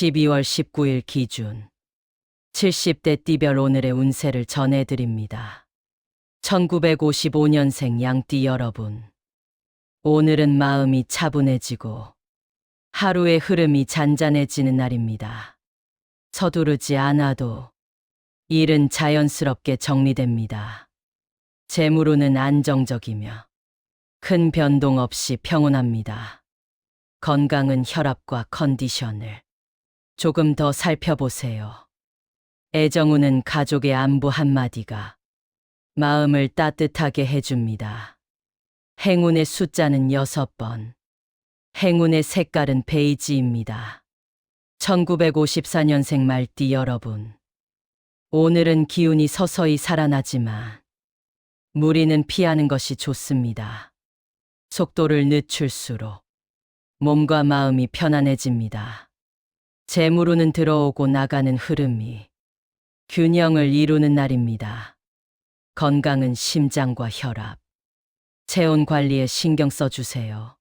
12월 19일 기준 70대 띠별 오늘의 운세를 전해드립니다. 1955년생 양띠 여러분. 오늘은 마음이 차분해지고 하루의 흐름이 잔잔해지는 날입니다. 서두르지 않아도 일은 자연스럽게 정리됩니다. 재물운은 안정적이며 큰 변동 없이 평온합니다. 건강은 혈압과 컨디션을 조금 더 살펴보세요. 애정우는 가족의 안부 한마디가 마음을 따뜻하게 해줍니다. 행운의 숫자는 6번. 행운의 색깔은 베이지입니다. 1954년생 말띠 여러분. 오늘은 기운이 서서히 살아나지만 무리는 피하는 것이 좋습니다. 속도를 늦출수록 몸과 마음이 편안해집니다. 재물운은 들어오고 나가는 흐름이 균형을 이루는 날입니다. 건강은 심장과 혈압, 체온 관리에 신경 써주세요.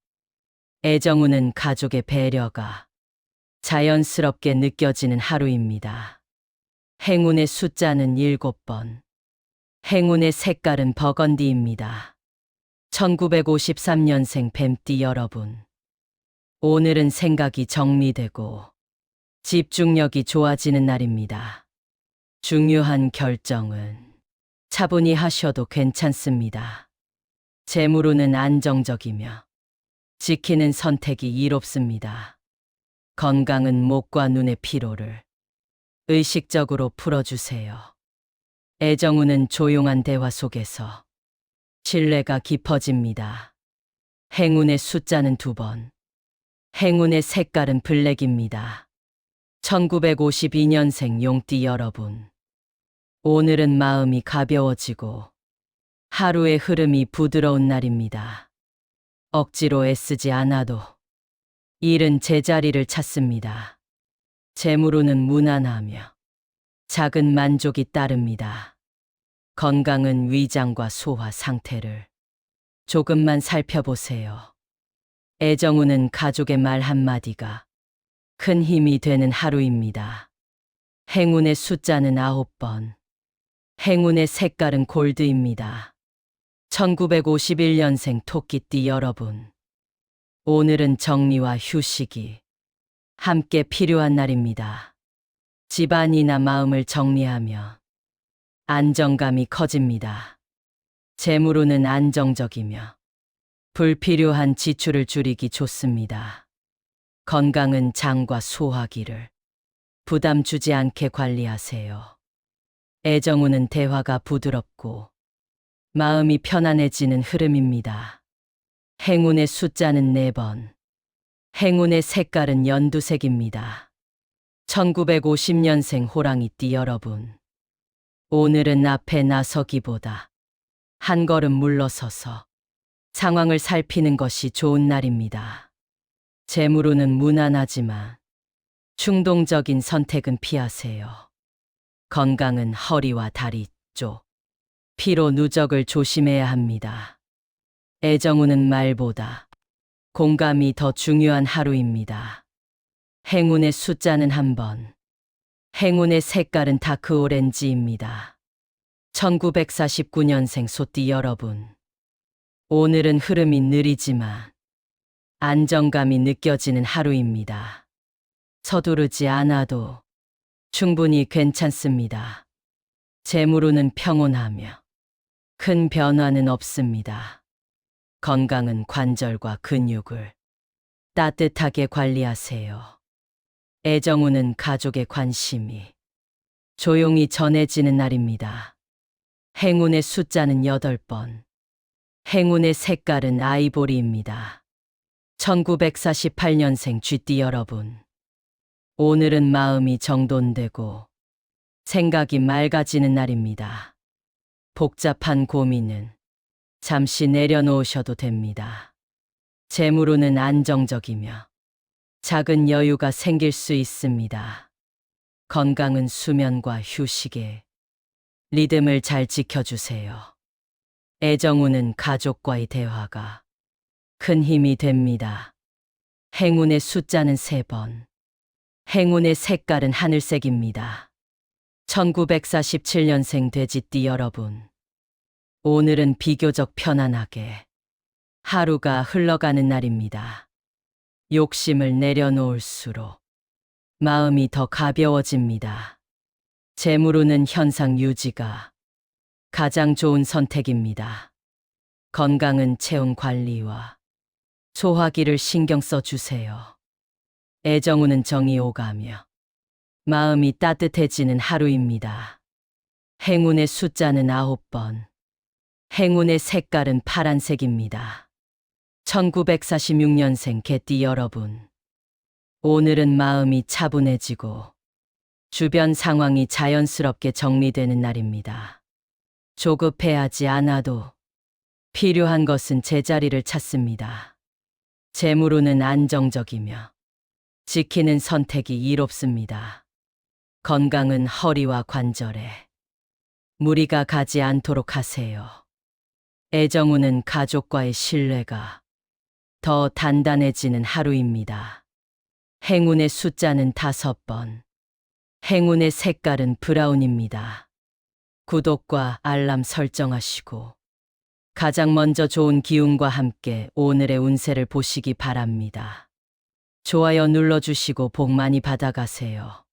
애정우는 가족의 배려가 자연스럽게 느껴지는 하루입니다. 행운의 숫자는 7번. 행운의 색깔은 버건디입니다. 1953년생 뱀띠 여러분. 오늘은 생각이 정리되고 집중력이 좋아지는 날입니다. 중요한 결정은 차분히 하셔도 괜찮습니다. 재물운은 안정적이며 지키는 선택이 이롭습니다. 건강은 목과 눈의 피로를 의식적으로 풀어주세요. 애정우는 조용한 대화 속에서 신뢰가 깊어집니다. 행운의 숫자는 두 번. 행운의 색깔은 블랙입니다. 1952년생 용띠 여러분. 오늘은 마음이 가벼워지고 하루의 흐름이 부드러운 날입니다. 억지로 애쓰지 않아도 일은 제자리를 찾습니다. 재물운은 무난하며 작은 만족이 따릅니다. 건강은 위장과 소화 상태를 조금만 살펴보세요. 애정우는 가족의 말 한마디가 큰 힘이 되는 하루입니다. 행운의 숫자는 아홉 번. 행운의 색깔은 골드입니다. 1951년생 토끼띠 여러분. 오늘은 정리와 휴식이 함께 필요한 날입니다. 집안이나 마음을 정리하며 안정감이 커집니다. 재물운은 안정적이며 불필요한 지출을 줄이기 좋습니다. 건강은 장과 소화기를 부담 주지 않게 관리하세요. 애정우는 대화가 부드럽고 마음이 편안해지는 흐름입니다. 행운의 숫자는 4번. 행운의 색깔은 연두색입니다. 1950년생 호랑이띠 여러분. 오늘은 앞에 나서기보다 한 걸음 물러서서 상황을 살피는 것이 좋은 날입니다. 재물운은 무난하지만 충동적인 선택은 피하세요. 건강은 허리와 다리 쪽, 피로 누적을 조심해야 합니다. 애정우는 말보다 공감이 더 중요한 하루입니다. 행운의 숫자는 한 번. 행운의 색깔은 다크 오렌지입니다. 1949년생 소띠 여러분. 오늘은 흐름이 느리지만 안정감이 느껴지는 하루입니다. 서두르지 않아도 충분히 괜찮습니다. 재물운은 평온하며 큰 변화는 없습니다. 건강은 관절과 근육을 따뜻하게 관리하세요. 애정우는 가족의 관심이 조용히 전해지는 날입니다. 행운의 숫자는 8번. 행운의 색깔은 아이보리입니다. 1948년생 쥐띠 여러분. 오늘은 마음이 정돈되고 생각이 맑아지는 날입니다. 복잡한 고민은 잠시 내려놓으셔도 됩니다. 재물운은 안정적이며 작은 여유가 생길 수 있습니다. 건강은 수면과 휴식에 리듬을 잘 지켜주세요. 애정우는 가족과의 대화가 큰 힘이 됩니다. 행운의 숫자는 3번. 행운의 색깔은 하늘색입니다. 1947년생 돼지띠 여러분. 오늘은 비교적 편안하게 하루가 흘러가는 날입니다. 욕심을 내려놓을수록 마음이 더 가벼워집니다. 재물운은 현상 유지가 가장 좋은 선택입니다. 건강은 체온 관리와 소화기를 신경 써 주세요. 애정운은 정이 오가며 마음이 따뜻해지는 하루입니다. 행운의 숫자는 9번. 행운의 색깔은 파란색입니다. 1946년생 개띠 여러분. 오늘은 마음이 차분해지고 주변 상황이 자연스럽게 정리되는 날입니다. 조급해하지 않아도 필요한 것은 제자리를 찾습니다. 재물운은 안정적이며 지키는 선택이 이롭습니다. 건강은 허리와 관절에 무리가 가지 않도록 하세요. 애정운은 가족과의 신뢰가 더 단단해지는 하루입니다. 행운의 숫자는 다섯 번. 행운의 색깔은 브라운입니다. 구독과 알람 설정하시고 가장 먼저 좋은 기운과 함께 오늘의 운세를 보시기 바랍니다. 좋아요 눌러주시고 복 많이 받아가세요.